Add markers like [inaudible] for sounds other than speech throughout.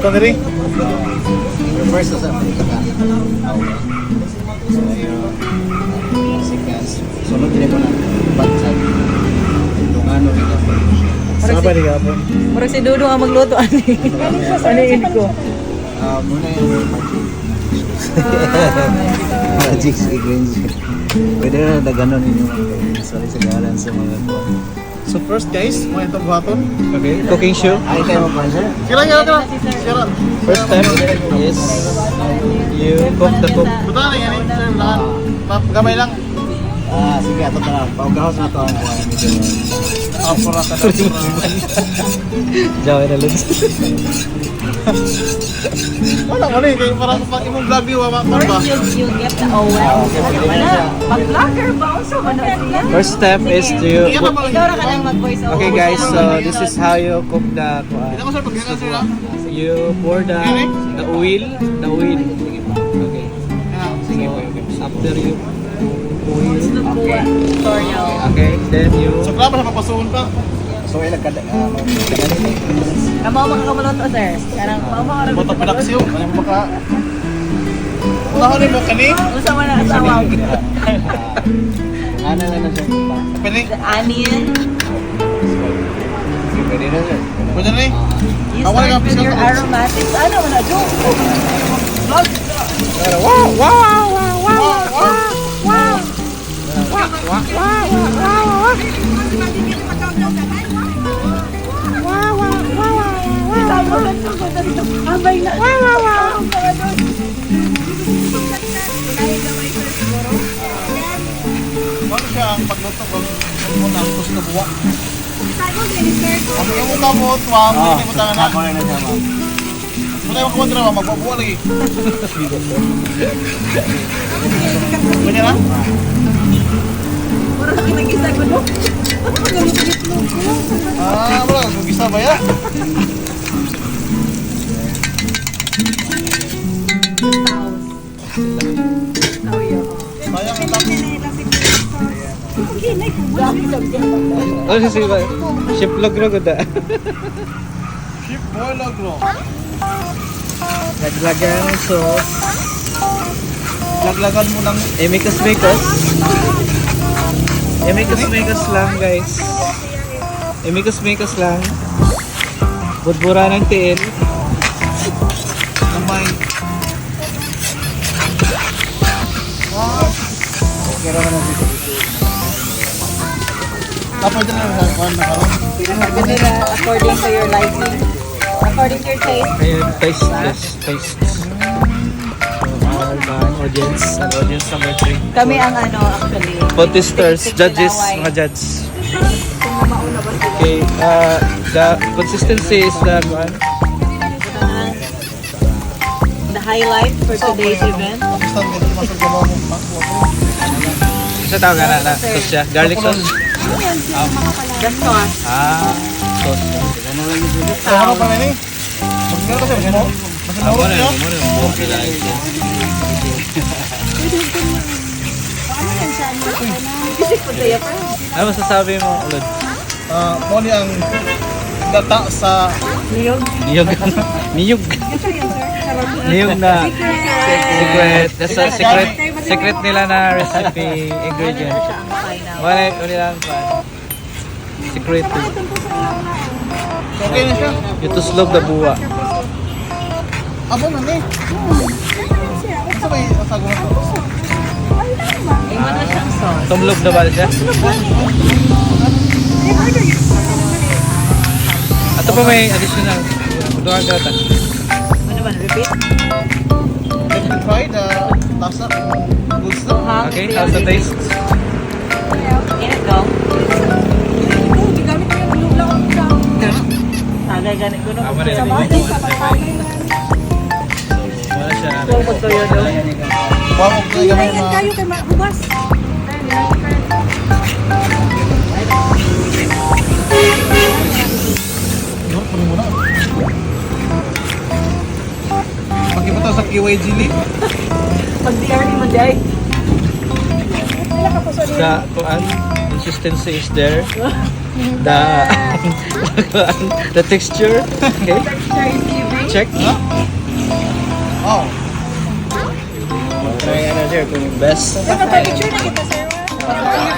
Ito na rin. First sa Amerika ka. So ayun. Second. Sunod din mo na. Bansag. Tungano rin ako. Saba ni Gabon. Murag si Dudo ang magluto ani. Aniin ko. Ah, muna yung magic. [laughs] Magic ingredients. Pwede na na ganon ninyo. Sorry sa galan sa mga So first guys, mga itong buhaton. Okay, cooking show. Ay, kayo pa sir? Kira, kira, kira. Kira. First time, yes. You cook the cook. Ito na yan eh. Sir, lahat. Gamay lang. Ah, sige, ato na lang. Paugahos na to ang. Ah, pura ka na. Jawa na lang. Wala mo rin. Kaya parang pag imong vlog view, ma- ma- ba? you, you get the OL. Pag-vlogger ba? So, ano siya? First step is to Ikaw ka lang mag-voice over. Okay guys, so this is how you cook the ha. You pour the the oil, the oil. Okay. So after you oil, Tutorial. okay, then you So klaro sa papasuhon ka. So, ilang kada, ah, magaling eh. Kamu mga kamuluto, sir. Karang mama ka Boto pinaksiyo. Ano mo baka? Unahan mo kani. Usa man ang asawa. Ano lang na siya? Pili. Onion. Pwede na sir. Pwede na eh. You Ah, wala start with your aromatics. Ano na, Joe? Abay na. Wow, wow, wow. Ano siya ang pagluto ko? Ano na ang gusto buwa? Ang imo ka mo, tuwang, Ah, hindi mo tangan na. ako na na siya ma'am. Wala yung kumontra ba, magbabuwa lagi. Pwede na? Wala, kung isa ba ya? Sayang ang tapos. Oh, si si Chef log ra gud. Ship boy lagro. Laglagan ng sauce. Laglagan mo ng Emikos mikos. Emikos mikos lang guys. Emikos mikos lang. Budbura ng tiil. kamay. Okay naman na dito. Tapos na sa kuhan na karon. Sabi nila, according to your liking, according to your taste, Ayun, taste. Taste. Man, audience. And audience number 3. kami ang ano, actually. Food testers, Titik- judges, mga judge. Okay, uh, the consistency is the one. Uh, the highlight for today's event. Mo. Sa tawag ka na, na sauce siya. Garlic sauce. The sauce. Ah, sauce. Ano pa rin eh? Magkano kasi, mo na mo na. Isip ko tayo pa. Ano masasabi mo, Ulod? Ah, mo ni ang data sa Niyog. Niyog. [laughs] Niyog. Niyog na secret. That's a secret. Secret nila na recipe ingredient. Wala yung lang pa. Secret. Okay na siya. Yung tuslog na buwa. Abo na ni. Ba yung asago na to? Ay, siyang sauce? Tumlog na ba siya? Ato pa may additional. Doon ka ta. Ano ba, repeat? Let me try the lasa. Gusto. Okay, how's the taste? In it go. Tagay ganit ko no. Ah, wala. Wala siya. Tungkol ko yun, no? Wow, okay gamay na. Yun, KYG ni. Pag DR ni mo, Jay. The kuan consistency is there. [laughs] The [laughs] the texture. Okay. Texture is giving. check? Oh. Try ano sir, kung best Picture na kita, sir.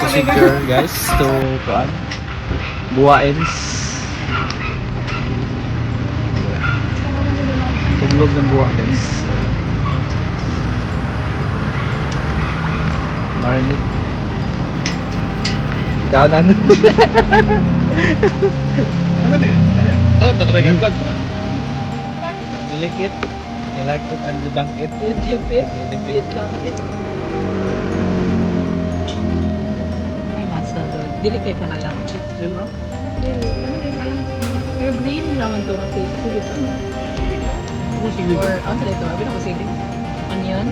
procedure guys to kuan buwains. Tuglog ng buwa Marinig. Daanan. Oh, tatry ka. Dilikit. Nilakot ang bangkit. Dipit. Dipit lang. Ay, muscle doon. Dili kayo pa na lang. Diba? Pero green naman to kasi. Sige to. Or, ano sa ito? Abi na ko sige. Onion.